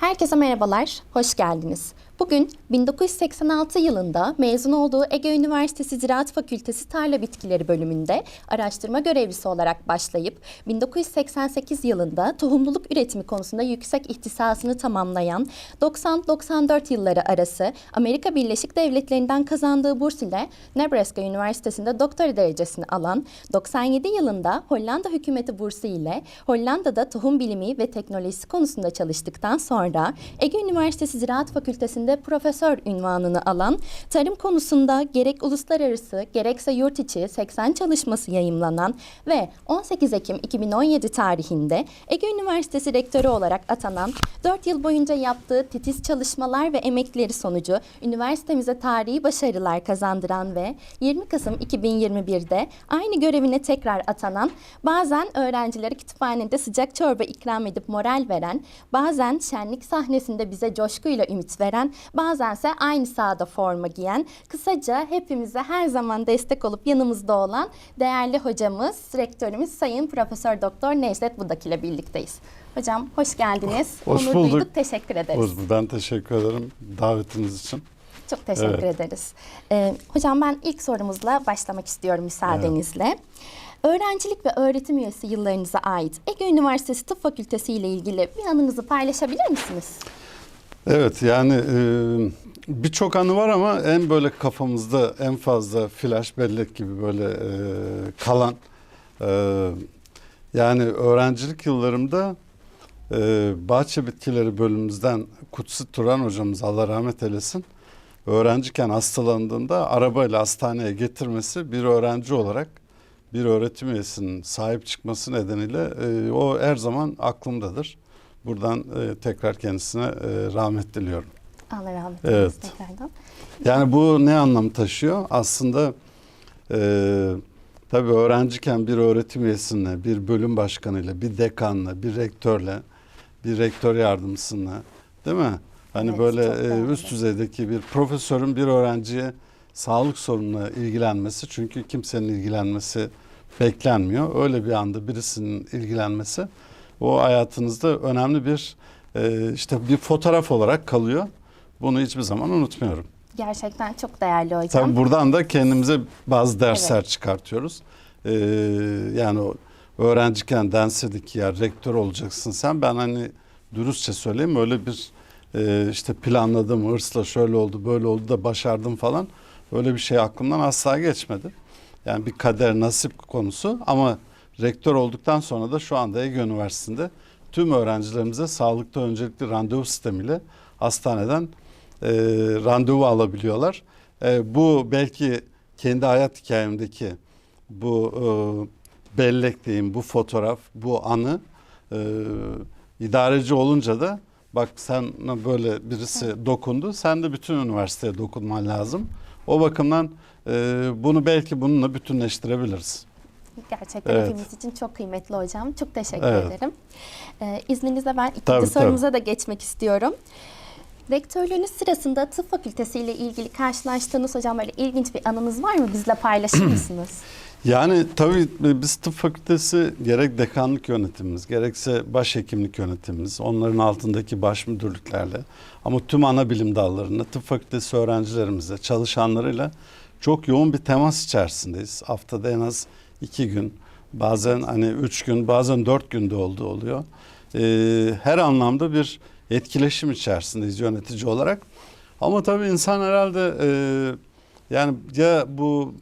Herkese merhabalar, hoş geldiniz. Bugün 1986 yılında mezun olduğu Ege Üniversitesi Ziraat Fakültesi Tarla Bitkileri bölümünde araştırma görevlisi olarak başlayıp 1988 yılında tohumluluk üretimi konusunda yüksek ihtisasını tamamlayan 90-94 yılları arası Amerika Birleşik Devletleri'nden kazandığı burs ile Nebraska Üniversitesi'nde doktora derecesini alan 97 yılında Hollanda hükümeti bursu ile Hollanda'da tohum bilimi ve teknolojisi konusunda çalıştıktan sonra Ege Üniversitesi Ziraat Fakültesi'nde profesör ünvanını alan, tarım konusunda gerek uluslararası gerekse yurt içi 80 çalışması yayımlanan ve 18 Ekim 2017 tarihinde Ege Üniversitesi rektörü olarak atanan 4 yıl boyunca yaptığı titiz çalışmalar ve emekleri sonucu üniversitemize tarihi başarılar kazandıran ve 20 Kasım 2021'de aynı görevine tekrar atanan, bazen öğrencilere kütüphanede sıcak çorba ikram edip moral veren, bazen şenlik sahnesinde bize coşkuyla ümit veren, bazense aynı sahada forma giyen, kısaca hepimize her zaman destek olup yanımızda olan değerli hocamız, rektörümüz Sayın Profesör Doktor Necdet Budak ile birlikteyiz. Hocam hoş geldiniz. Hoş Onur bulduk. duyduk, teşekkür ederiz. Oğuz, ben teşekkür ederim davetiniz için. Çok teşekkür Evet. ederiz. Ee, hocam ben ilk sorumuzla başlamak istiyorum müsaadenizle. Öğrencilik ve öğretim üyesi yıllarınıza ait Ege Üniversitesi Tıp Fakültesi ile ilgili bir anınızı paylaşabilir misiniz? Evet yani e, birçok anı var ama en böyle kafamızda en fazla flash bellek gibi böyle e, kalan e, yani öğrencilik yıllarımda e, bahçe bitkileri bölümümüzden Kutsi Turan hocamız Allah rahmet eylesin öğrenciyken hastalandığında arabayla hastaneye getirmesi bir öğrenci olarak bir öğretim üyesinin sahip çıkması nedeniyle e, o her zaman aklımdadır. Buradan e, tekrar kendisine e, rahmet diliyorum. Allah rahmet Evet. eylesin tekrardan. Yani bu ne anlam taşıyor? Aslında e, tabii öğrenciyken bir öğretim üyesinle, bir bölüm başkanıyla, bir dekanla, bir rektörle, bir rektör yardımcısıyla değil mi? Hani Evet, böyle e, üst düzeydeki bir profesörün bir öğrenciye sağlık sorununa ilgilenmesi çünkü kimsenin ilgilenmesi beklenmiyor. Öyle bir anda birisinin ilgilenmesi o hayatınızda önemli bir e, işte bir fotoğraf olarak kalıyor. Bunu hiçbir zaman unutmuyorum. Gerçekten çok değerli hocam. Tabii buradan da kendimize bazı dersler Evet. çıkartıyoruz. Ee, yani öğrenciyken densedik ya rektör olacaksın sen. Ben hani dürüstçe söyleyeyim öyle bir e, işte planladım hırsla şöyle oldu böyle oldu da başardım falan. Öyle bir şey aklımdan asla geçmedi. Yani bir kader nasip konusu ama rektör olduktan sonra da şu anda Ege Üniversitesi'nde tüm öğrencilerimize sağlıkta öncelikli randevu sistemiyle hastaneden e, randevu alabiliyorlar. E, bu belki kendi hayat hikayemdeki bu e, bellek diyeyim, bu fotoğraf, bu anı e, idareci olunca da bak sen böyle birisi dokundu, sen de bütün üniversiteye dokunman lazım. O bakımdan e, bunu belki bununla bütünleştirebiliriz. Gerçekten Evet. hepimiz için çok kıymetli hocam. Çok teşekkür Evet. ederim. Ee, izninizle ben ikinci Tabii, sorumuza da geçmek istiyorum. Rektörlüğünüz sırasında tıp fakültesi ile ilgili karşılaştığınız hocam böyle ilginç bir anınız var mı? Bizle paylaşır mısınız? Yani tabii biz tıp fakültesi gerek dekanlık yönetimimiz gerekse başhekimlik yönetimimiz onların altındaki baş müdürlüklerle ama tüm ana bilim dallarında tıp fakültesi öğrencilerimizle çalışanlarıyla çok yoğun bir temas içerisindeyiz. Haftada en az iki gün bazen hani üç gün bazen dört günde olduğu oluyor. Ee, her anlamda bir etkileşim içerisindeyiz yönetici olarak. Ama tabii insan herhalde e, yani ya bu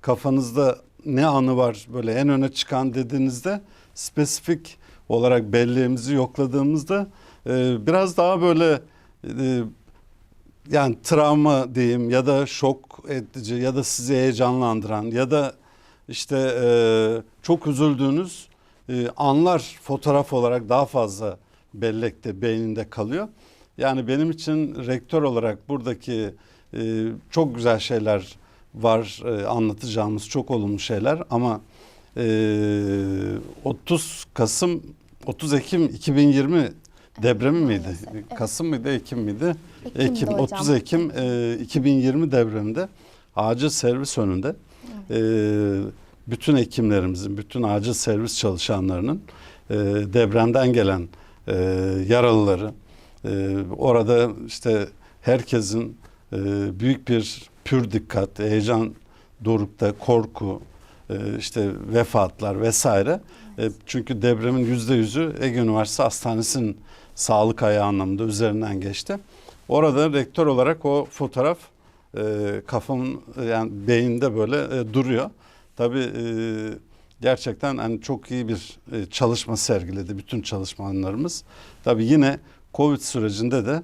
kafanızda ne anı var böyle en öne çıkan dediğinizde spesifik olarak belleğimizi yokladığımızda e, biraz daha böyle e, yani travma diyeyim ya da şok edici ya da sizi heyecanlandıran ya da işte e, çok üzüldüğünüz e, anlar fotoğraf olarak daha fazla bellekte beyninde kalıyor. Yani benim için rektör olarak buradaki e, çok güzel şeyler var e, anlatacağımız çok olumlu şeyler ama e, 30 Kasım 30 Ekim 2020 depremi miydi? Maalesef, evet. Kasım mıydı Ekim miydi? Ekim'di Ekim hocam. 30 Ekim e, 2020 depreminde acil servis önünde e, bütün hekimlerimizin, bütün acil servis çalışanlarının e, depremden gelen e, yaralıları, Ee, orada işte herkesin e, büyük bir pür dikkat, heyecan dorukta, korku, e, işte vefatlar vesaire. E, çünkü depremin yüzde yüzü Ege Üniversitesi Hastanesi'nin sağlık ayağı anlamında üzerinden geçti. Orada rektör olarak o fotoğraf e, kafamın e, yani beyinde böyle e, duruyor. Tabii e, gerçekten hani çok iyi bir e, çalışma sergiledi bütün çalışmalarımız. Tabii yine Covid sürecinde de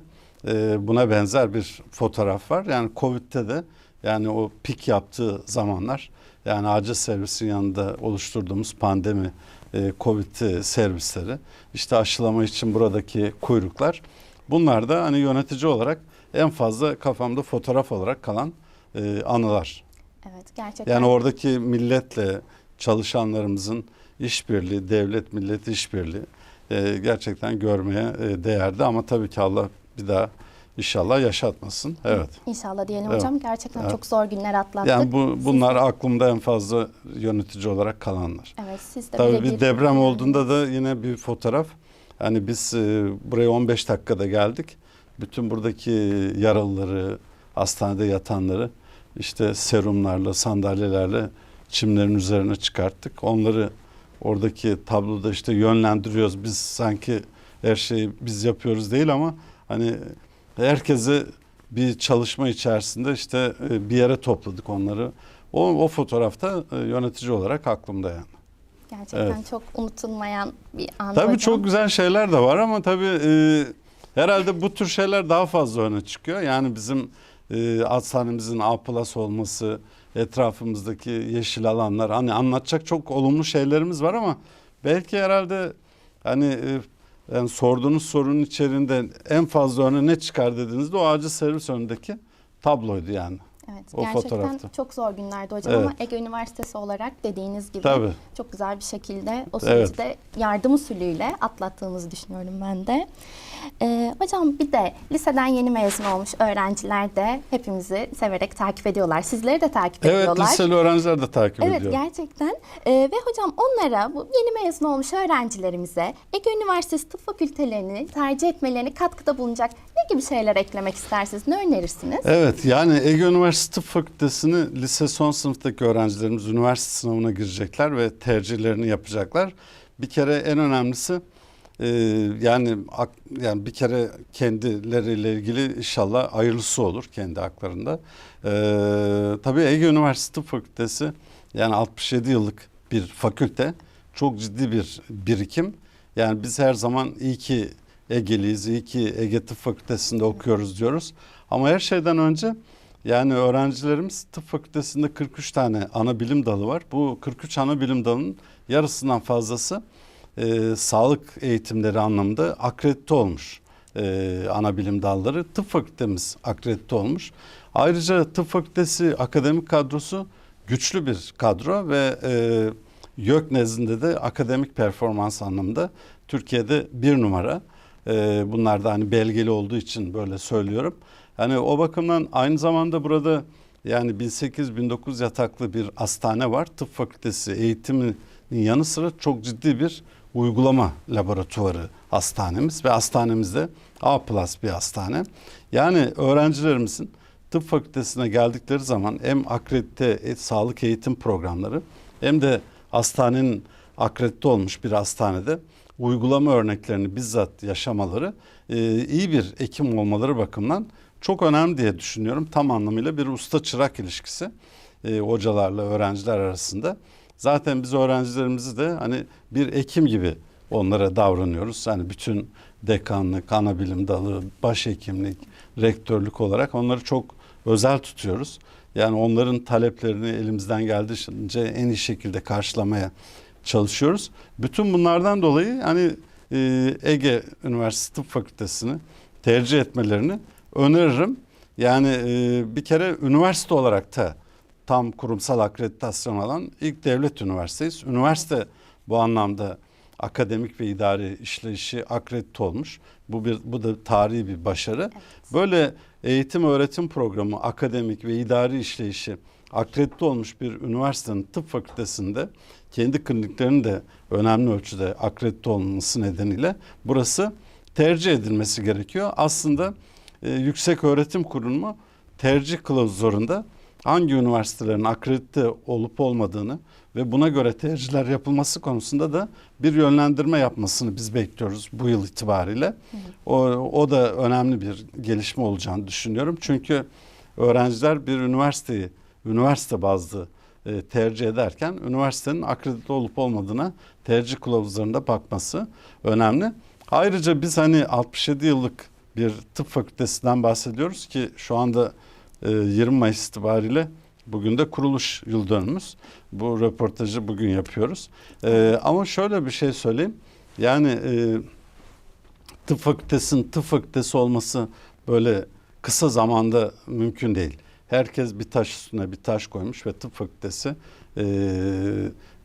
e, buna benzer bir fotoğraf var. Yani Covid'de de yani o pik yaptığı zamanlar yani acil servisin yanında oluşturduğumuz pandemi e, Covid servisleri işte aşılama için buradaki kuyruklar bunlar da hani yönetici olarak en fazla kafamda fotoğraf olarak kalan e, anılar. Evet gerçekten. Yani oradaki milletle çalışanlarımızın işbirliği, devlet millet işbirliği e, gerçekten görmeye e, değerdi ama tabii ki Allah bir daha inşallah yaşatmasın. Evet. İnşallah diyelim Evet. hocam. Gerçekten Evet. çok zor günler atlattık. Yani bu Siz- bunlar aklımda en fazla yönetici olarak kalanlar. Evet siz de Tabii bir deprem olduğunda da yine bir fotoğraf. Hani biz e, buraya 15 dakikada geldik. Bütün buradaki yaralıları, hastanede yatanları işte serumlarla, sandalyelerle çimlerin üzerine çıkarttık. Onları oradaki tabloda işte yönlendiriyoruz. Biz sanki her şeyi biz yapıyoruz değil ama hani herkesi bir çalışma içerisinde işte e, bir yere topladık onları. O, o fotoğrafta e, yönetici olarak aklımda yani. Gerçekten Evet. çok unutulmayan bir an Tabii hocam. çok güzel şeyler de var ama tabii e, herhalde bu tür şeyler daha fazla öne çıkıyor. Yani bizim e, hastanemizin A plus olması, etrafımızdaki yeşil alanlar hani anlatacak çok olumlu şeylerimiz var ama belki herhalde hani e, yani sorduğunuz sorunun içerisinde en fazla öne ne çıkar dediğinizde o acil servis önündeki tabloydu yani. Evet, o gerçekten fotoğrafta. çok zor günlerdi hocam Evet. ama Ege Üniversitesi olarak dediğiniz gibi Tabii. çok güzel bir şekilde o Evet. süreci de yardım usulüyle atlattığımızı düşünüyorum ben de. Ee, hocam bir de liseden yeni mezun olmuş öğrenciler de hepimizi severek takip ediyorlar. Sizleri de takip Evet ediyorlar. liseli öğrenciler de takip Evet ediyor. gerçekten Ee, ve hocam onlara bu yeni mezun olmuş öğrencilerimize Ege Üniversitesi Tıp Fakültelerini tercih etmelerine katkıda bulunacak ne gibi şeyler eklemek istersiniz? Ne önerirsiniz? Evet yani Ege Üniversitesi Tıp Fakültesini lise son sınıftaki öğrencilerimiz üniversite sınavına girecekler ve tercihlerini yapacaklar. Bir kere en önemlisi e, yani yani bir kere kendileriyle ilgili inşallah hayırlısı olur kendi haklarında. E, tabii Ege Üniversitesi Fakültesi yani 67 yıllık bir fakülte çok ciddi bir birikim. Yani biz her zaman iyi ki Ege'liyiz, iyi ki Ege Tıp Fakültesi'nde okuyoruz diyoruz. Ama her şeyden önce yani öğrencilerimiz tıp fakültesinde 43 tane ana bilim dalı var. Bu 43 ana bilim dalının yarısından fazlası e, sağlık eğitimleri anlamında akredite olmuş e, ana bilim dalları. Tıp fakültemiz akredite olmuş. Ayrıca tıp fakültesi akademik kadrosu güçlü bir kadro ve e, YÖK nezdinde de akademik performans anlamında Türkiye'de bir numara. E, bunlar da hani belgeli olduğu için böyle söylüyorum. Hani o bakımdan aynı zamanda burada yani 1800-1900 yataklı bir hastane var. Tıp fakültesi eğitiminin yanı sıra çok ciddi bir uygulama laboratuvarı hastanemiz ve hastanemizde A plus bir hastane. Yani öğrencilerimizin tıp fakültesine geldikleri zaman hem akredite e, sağlık eğitim programları hem de hastanenin akredite olmuş bir hastanede uygulama örneklerini bizzat yaşamaları e, iyi bir hekim olmaları bakımından çok önemli diye düşünüyorum. Tam anlamıyla bir usta çırak ilişkisi e, hocalarla öğrenciler arasında. Zaten biz öğrencilerimizi de hani bir hekim gibi onlara davranıyoruz. Yani bütün dekanlık, ana bilim dalı, başhekimlik, rektörlük olarak onları çok özel tutuyoruz. Yani onların taleplerini elimizden geldiğince en iyi şekilde karşılamaya çalışıyoruz. Bütün bunlardan dolayı hani e, Ege Üniversitesi Tıp Fakültesini tercih etmelerini öneririm. Yani e, bir kere üniversite olarak da tam kurumsal akreditasyon alan ilk devlet üniversiteyiz. Üniversite bu anlamda akademik ve idari işleyişi akredite olmuş. Bu bir bu da tarihi bir başarı. Böyle eğitim öğretim programı akademik ve idari işleyişi akredite olmuş bir üniversitenin tıp fakültesinde kendi kliniklerinin de önemli ölçüde akredite olması nedeniyle burası tercih edilmesi gerekiyor. Aslında e, Yüksek Öğretim Kurumu tercih kılavuzlarında hangi üniversitelerin akredite olup olmadığını ve buna göre tercihler yapılması konusunda da bir yönlendirme yapmasını biz bekliyoruz bu yıl itibariyle. O, o da önemli bir gelişme olacağını düşünüyorum. Çünkü öğrenciler bir üniversiteyi üniversite bazlı e, tercih ederken üniversitenin akredite olup olmadığına tercih kılavuzlarında bakması önemli. Ayrıca biz hani 67 yıllık bir tıp fakültesinden bahsediyoruz ki şu anda e, 20 Mayıs itibariyle bugün de kuruluş yıl dönümümüz. Bu röportajı bugün yapıyoruz. E, ama şöyle bir şey söyleyeyim. Yani e, tıp fakültesinin tıp fakültesi olması böyle kısa zamanda mümkün değil. Herkes bir taş üstüne bir taş koymuş ve tıp fakültesi e,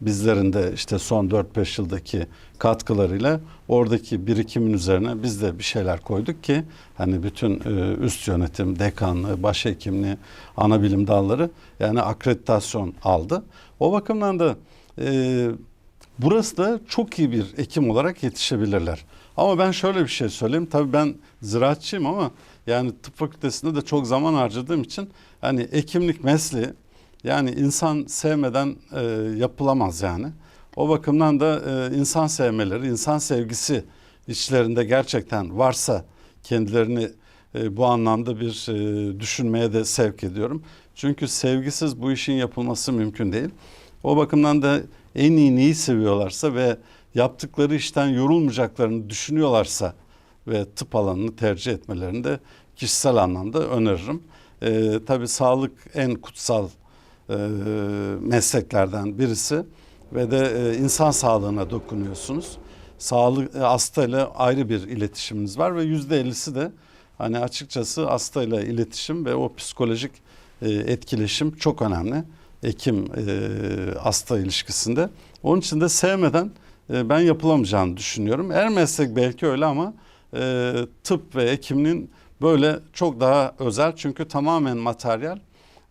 bizlerin de işte son 4-5 yıldaki katkılarıyla oradaki birikimin üzerine biz de bir şeyler koyduk ki hani bütün e, üst yönetim, dekanlığı, başhekimliği, ana bilim dalları yani akreditasyon aldı. O bakımdan da e, burası da çok iyi bir ekim olarak yetişebilirler. Ama ben şöyle bir şey söyleyeyim. Tabii ben ziraatçıyım ama yani tıp fakültesinde de çok zaman harcadığım için hani ekimlik mesleği yani insan sevmeden e, yapılamaz yani. O bakımdan da e, insan sevmeleri, insan sevgisi içlerinde gerçekten varsa kendilerini e, bu anlamda bir e, düşünmeye de sevk ediyorum. Çünkü sevgisiz bu işin yapılması mümkün değil. O bakımdan da en iyi neyi seviyorlarsa ve yaptıkları işten yorulmayacaklarını düşünüyorlarsa ve tıp alanını tercih etmelerini de kişisel anlamda öneririm. Ee, tabii sağlık en kutsal e, mesleklerden birisi ve de e, insan sağlığına dokunuyorsunuz. Sağlık e, hastayla ayrı bir iletişimimiz var ve yüzde ellisi de hani açıkçası hastayla iletişim ve o psikolojik e, etkileşim çok önemli. Hekim e, hasta ilişkisinde. Onun için de sevmeden e, ben yapılamayacağını düşünüyorum. Her meslek belki öyle ama e, tıp ve hekimliğin böyle çok daha özel çünkü tamamen materyal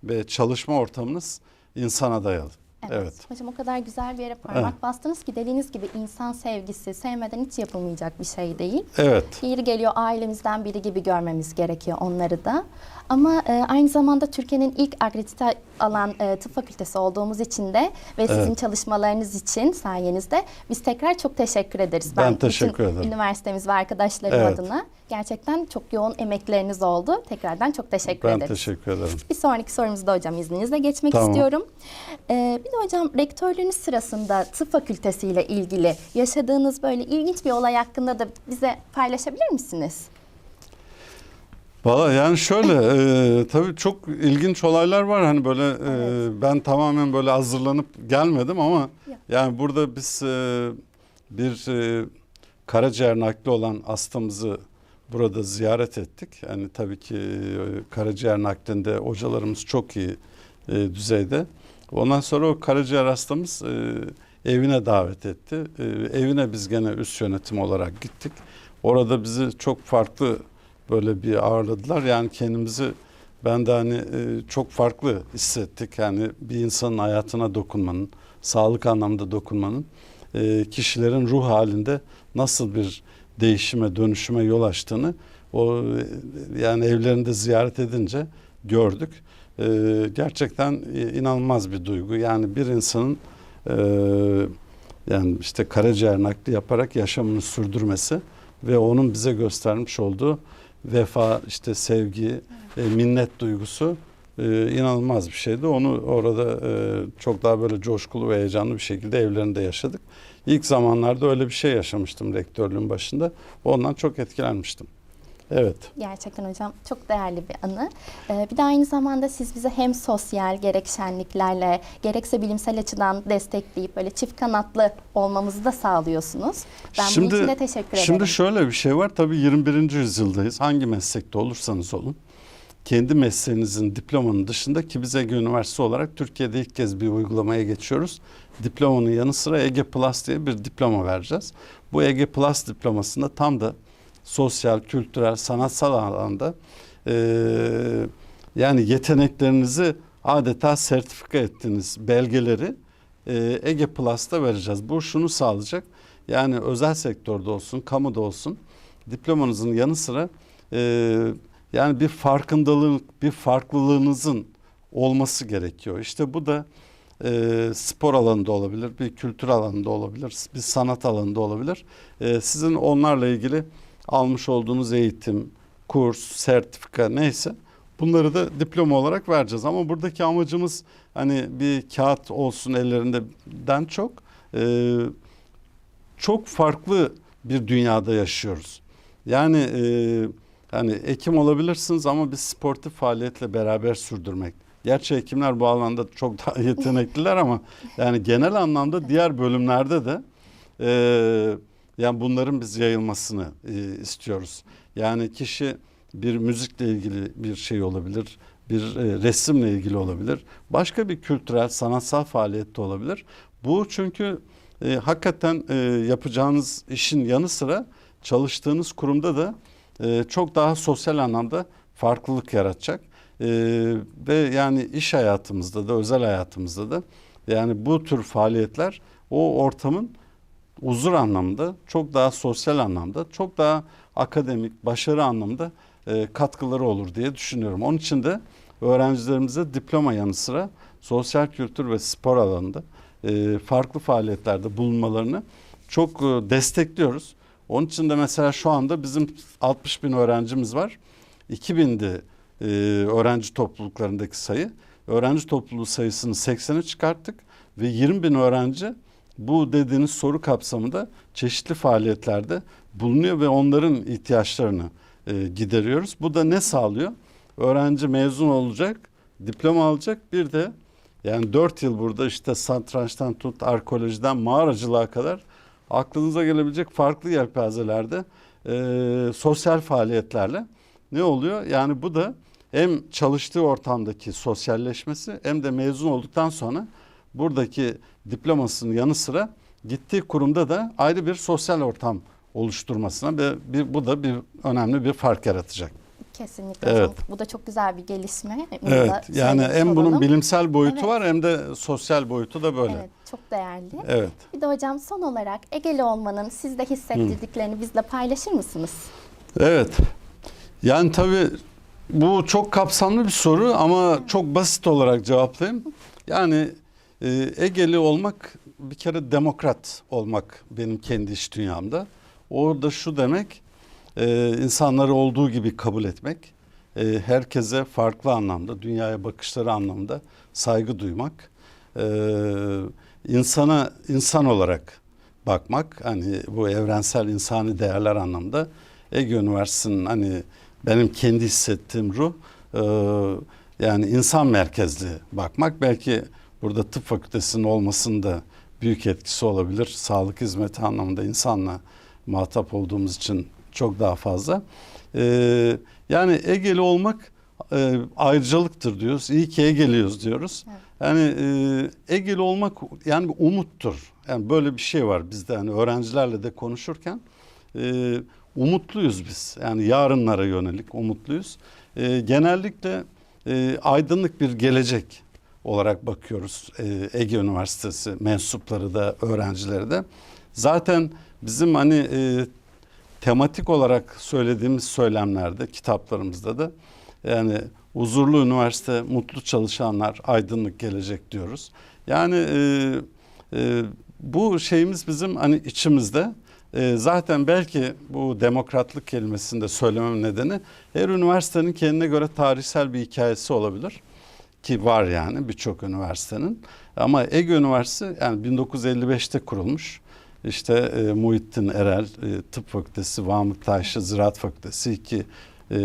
ve çalışma ortamınız insana dayalı. Evet. Hocam o kadar güzel bir yere parmak Evet. bastınız ki dediğiniz gibi insan sevgisi sevmeden hiç yapılmayacak bir şey değil. Evet. Yeri geliyor ailemizden biri gibi görmemiz gerekiyor onları da. Ama e, aynı zamanda Türkiye'nin ilk akredite alan e, tıp fakültesi olduğumuz için de ve sizin Evet. çalışmalarınız için sayenizde biz tekrar çok teşekkür ederiz. Ben bütün teşekkür ederim. Üniversitemiz ve arkadaşlarım Evet. adına gerçekten çok yoğun emekleriniz oldu. Tekrardan çok teşekkür Ben ederiz. teşekkür ederim. Bir sonraki sorumuzu da hocam izninizle geçmek Tamam. istiyorum. Ee, bir de hocam rektörlüğünüz sırasında tıp fakültesi ile ilgili yaşadığınız böyle ilginç bir olay hakkında da bize paylaşabilir misiniz? Valla yani şöyle e, tabii çok ilginç olaylar var hani böyle e, ben tamamen böyle hazırlanıp gelmedim ama Ya. yani burada biz e, bir e, karaciğer nakli olan hastamızı burada ziyaret ettik. Yani tabii ki e, karaciğer naklinde hocalarımız çok iyi e, düzeyde. Ondan sonra o karaciğer hastamız e, evine davet etti. E, evine biz gene üst yönetim olarak gittik. Orada bizi çok farklı böyle bir ağırladılar. Yani kendimizi ben de hani e, çok farklı hissettik. Yani bir insanın hayatına dokunmanın, sağlık anlamda dokunmanın e, kişilerin ruh halinde nasıl bir değişime, dönüşüme yol açtığını o e, yani evlerinde ziyaret edince gördük. Gerçekten inanılmaz bir duygu. Yani bir insanın yani işte karaciğer nakli yaparak yaşamını sürdürmesi ve onun bize göstermiş olduğu vefa, işte sevgi, e, minnet duygusu e, inanılmaz bir şeydi. Onu orada e, çok daha böyle coşkulu ve heyecanlı bir şekilde evlerinde yaşadık. İlk zamanlarda öyle bir şey yaşamıştım rektörlüğün başında. Ondan çok etkilenmiştim. Evet. Gerçekten hocam çok değerli bir anı. Ee, bir de aynı zamanda siz bize hem sosyal gerek şenliklerle gerekse bilimsel açıdan destekleyip böyle çift kanatlı olmamızı da sağlıyorsunuz. Ben bunun için de teşekkür ederim. Şimdi şöyle bir şey var. Tabii 21. yüzyıldayız. Hangi meslekte olursanız olun. Kendi mesleğinizin diplomanın dışında ki biz Ege Üniversitesi olarak Türkiye'de ilk kez bir uygulamaya geçiyoruz. Diplomanın yanı sıra Ege Plus diye bir diploma vereceğiz. Bu Ege Plus diplomasında tam da sosyal, kültürel, sanatsal alanda eee, yani yeteneklerinizi adeta sertifika ettiğiniz belgeleri eee, Ege Plus'ta vereceğiz. Bu şunu sağlayacak. Yani özel sektörde olsun, kamuda olsun diplomanızın yanı sıra e, yani bir farkındalık, bir farklılığınızın olması gerekiyor. İşte bu da e, spor alanında olabilir, bir kültür alanında olabilir, bir sanat alanında olabilir. E, sizin onlarla ilgili almış olduğunuz eğitim, kurs, sertifika neyse bunları da diploma olarak vereceğiz. Ama buradaki amacımız hani bir kağıt olsun ellerinden çok e, çok farklı bir dünyada yaşıyoruz. Yani e, hani hekim olabilirsiniz ama bir sportif faaliyetle beraber sürdürmek. Gerçi hekimler bu alanda çok daha yetenekliler ama yani genel anlamda diğer bölümlerde de e, yani bunların biz yayılmasını e, istiyoruz. Yani kişi bir müzikle ilgili bir şey olabilir, bir e, resimle ilgili olabilir, başka bir kültürel, sanatsal faaliyette olabilir. Bu çünkü e, hakikaten e, yapacağınız işin yanı sıra çalıştığınız kurumda da e, çok daha sosyal anlamda farklılık yaratacak. E, ve yani iş hayatımızda da özel hayatımızda da yani bu tür faaliyetler o ortamın huzur anlamda çok daha sosyal anlamda çok daha akademik başarı anlamda e, katkıları olur diye düşünüyorum. Onun için de öğrencilerimize diploma yanı sıra sosyal kültür ve spor alanında e, farklı faaliyetlerde bulunmalarını çok e, destekliyoruz. Onun için de mesela şu anda bizim 60 bin öğrencimiz var. 2000'di e, öğrenci topluluklarındaki sayı. Öğrenci topluluğu sayısını 80'e çıkarttık ve 20 bin öğrenci bu dediğiniz soru kapsamında çeşitli faaliyetlerde bulunuyor ve onların ihtiyaçlarını e, gideriyoruz. Bu da ne sağlıyor? Öğrenci mezun olacak, diploma alacak. Bir de yani 4 yıl burada işte satrançtan tut, arkeolojiden mağaracılığa kadar aklınıza gelebilecek farklı yelpazelerde e, sosyal faaliyetlerle ne oluyor? Yani bu da hem çalıştığı ortamdaki sosyalleşmesi hem de mezun olduktan sonra buradaki diplomasının yanı sıra gittiği kurumda da ayrı bir sosyal ortam oluşturmasına ve bir, bu da bir önemli bir fark yaratacak. Kesinlikle Evet. çok. Bu da çok güzel bir gelişme. Bunu Evet yani hem bunun olalım. bilimsel boyutu Evet. var hem de sosyal boyutu da böyle. Evet, çok değerli. Evet. Bir de hocam son olarak Egeli olmanın sizde hissettirdiklerini bizle paylaşır mısınız? Evet. Yani tabii bu çok kapsamlı bir soru ama çok basit olarak cevaplayayım. Yani e, Egeli olmak bir kere demokrat olmak benim kendi iş dünyamda. Orada şu demek e, insanları olduğu gibi kabul etmek, e, herkese farklı anlamda, dünyaya bakışları anlamda saygı duymak, e, insana insan olarak bakmak, hani bu evrensel insani değerler anlamda Ege Üniversitesi'nin hani benim kendi hissettiğim ruh yani insan merkezli bakmak belki burada tıp fakültesinin olmasında büyük etkisi olabilir. Sağlık hizmeti anlamında insanla muhatap olduğumuz için çok daha fazla. E, yani Egeli olmak e, ayrıcalıktır diyoruz. İyi ki Egeliyoruz diyoruz. Evet. Yani e, Egeli olmak yani bir umuttur. Yani böyle bir şey var bizde hani öğrencilerle de konuşurken e, umutluyuz biz. Yani yarınlara yönelik umutluyuz. E, genellikle e, aydınlık bir gelecek olarak bakıyoruz e, Ege Üniversitesi mensupları da öğrencileri de. Zaten bizim hani e, tematik olarak söylediğimiz söylemlerde kitaplarımızda da yani huzurlu üniversite, mutlu çalışanlar, aydınlık gelecek diyoruz. Yani e, e, bu şeyimiz bizim hani içimizde. E, zaten belki bu demokratlık kelimesini de söylemem nedeni her üniversitenin kendine göre tarihsel bir hikayesi olabilir ki var yani birçok üniversitenin. Ama Ege Üniversitesi yani 1955'te kurulmuş. İşte e, Muhittin Erel e, Tıp Fakültesi, Vahmık Taşlı Ziraat Fakültesi iki e,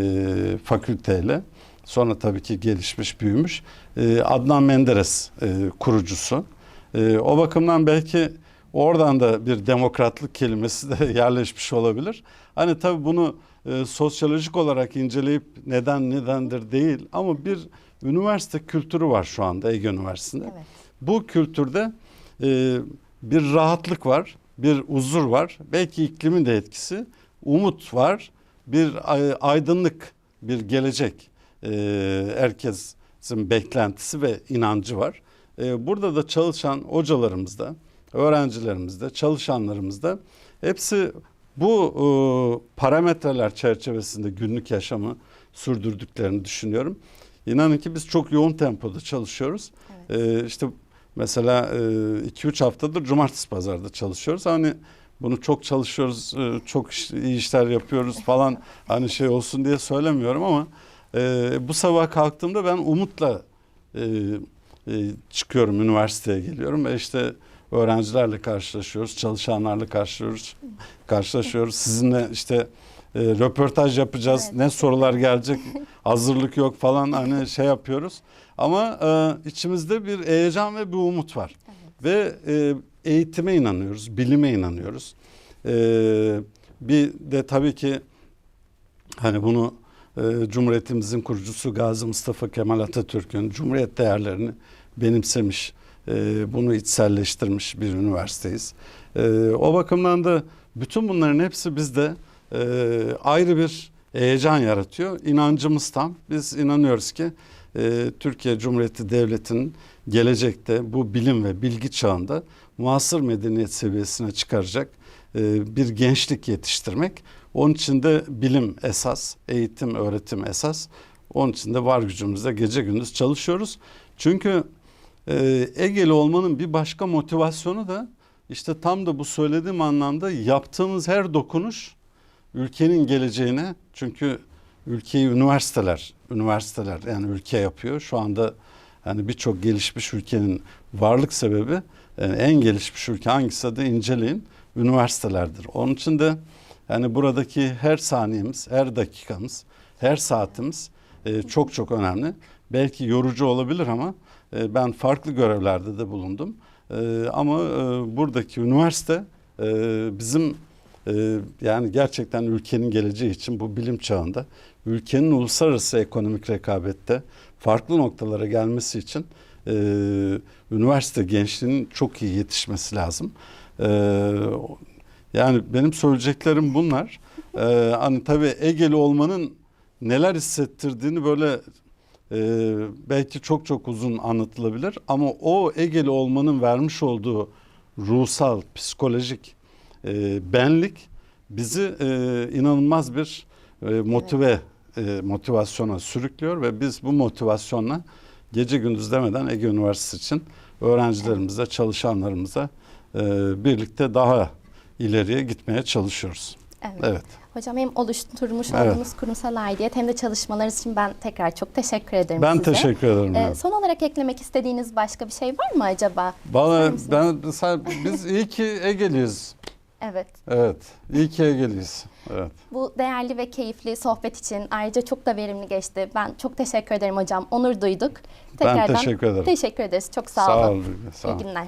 fakülteyle sonra tabii ki gelişmiş, büyümüş. E, Adnan Menderes e, kurucusu. E, o bakımdan belki oradan da bir demokratlık kelimesi de yerleşmiş olabilir. Hani tabii bunu e, sosyolojik olarak inceleyip neden nedendir değil ama bir üniversite kültürü var şu anda Ege Üniversitesi'nde. Evet. Bu kültürde e, bir rahatlık var, bir huzur var. Belki iklimin de etkisi. Umut var, bir ay- aydınlık, bir gelecek. E, herkesin beklentisi ve inancı var. E, burada da çalışan hocalarımızda, öğrencilerimizde, çalışanlarımızda hepsi bu e, parametreler çerçevesinde günlük yaşamı sürdürdüklerini düşünüyorum. İnanın ki biz çok yoğun tempoda çalışıyoruz. E, işte mesela 2-3 haftadır cumartesi pazarda çalışıyoruz. Hani bunu çok çalışıyoruz, e, çok iş- iyi işler yapıyoruz falan hani şey olsun diye söylemiyorum ama e, bu sabah kalktığımda ben umutla e, e, çıkıyorum üniversiteye geliyorum ve işte öğrencilerle karşılaşıyoruz, çalışanlarla karşılaşıyoruz, karşılaşıyoruz. Sizinle işte e, röportaj yapacağız, Evet. ne sorular gelecek, hazırlık yok falan hani şey yapıyoruz. Ama e, içimizde bir heyecan ve bir umut var. Ve e, eğitime inanıyoruz, bilime inanıyoruz. E, bir de tabii ki hani bunu e, Cumhuriyetimizin kurucusu Gazi Mustafa Kemal Atatürk'ün Cumhuriyet değerlerini benimsemiş, e, bunu içselleştirmiş bir üniversiteyiz. E, o bakımdan da bütün bunların hepsi bizde e, ayrı bir heyecan yaratıyor. İnancımız tam. Biz inanıyoruz ki e, Türkiye Cumhuriyeti Devleti'nin gelecekte bu bilim ve bilgi çağında muasır medeniyet seviyesine çıkaracak e, bir gençlik yetiştirmek. Onun için de bilim esas, eğitim, öğretim esas. Onun için de var gücümüzle gece gündüz çalışıyoruz. Çünkü e, Egeli olmanın bir başka motivasyonu da işte tam da bu söylediğim anlamda yaptığımız her dokunuş ülkenin geleceğine çünkü ülkeyi üniversiteler, üniversiteler yani ülke yapıyor. Şu anda yani birçok gelişmiş ülkenin varlık sebebi yani en gelişmiş ülke hangisi de inceleyin üniversitelerdir. Onun için de yani buradaki her saniyemiz, her dakikamız, her saatimiz e, çok çok önemli. Belki yorucu olabilir ama e, ben farklı görevlerde de bulundum. E, ama e, buradaki üniversite e, bizim yani gerçekten ülkenin geleceği için bu bilim çağında ülkenin uluslararası ekonomik rekabette farklı noktalara gelmesi için e, üniversite gençliğinin çok iyi yetişmesi lazım. E, yani benim söyleyeceklerim bunlar. E, hani tabii Egeli olmanın neler hissettirdiğini böyle e, belki çok çok uzun anlatılabilir ama o Egeli olmanın vermiş olduğu ruhsal, psikolojik e, benlik bizi e, inanılmaz bir e, motive e, motivasyona sürüklüyor ve biz bu motivasyonla gece gündüz demeden Ege Üniversitesi için öğrencilerimize, çalışanlarımıza e, birlikte daha ileriye gitmeye çalışıyoruz. Evet. Evet. Hocam hem oluşturmuş Evet. olduğunuz kurumsal aidiyet hem de çalışmalarınız için ben tekrar çok teşekkür ederim Ben size. teşekkür ederim. Ee, son olarak eklemek istediğiniz başka bir şey var mı acaba? Bana ben sen- biz iyi ki Egeliyiz. Evet. Evet. İyi ki Egeliyiz. Evet. Bu değerli ve keyifli sohbet için ayrıca çok da verimli geçti. Ben çok teşekkür ederim hocam. Onur duyduk. Ben teşekkür ederim. Teşekkür ederiz. Çok sağ, Sağ olun. olun. Sağ olun. İyi günler.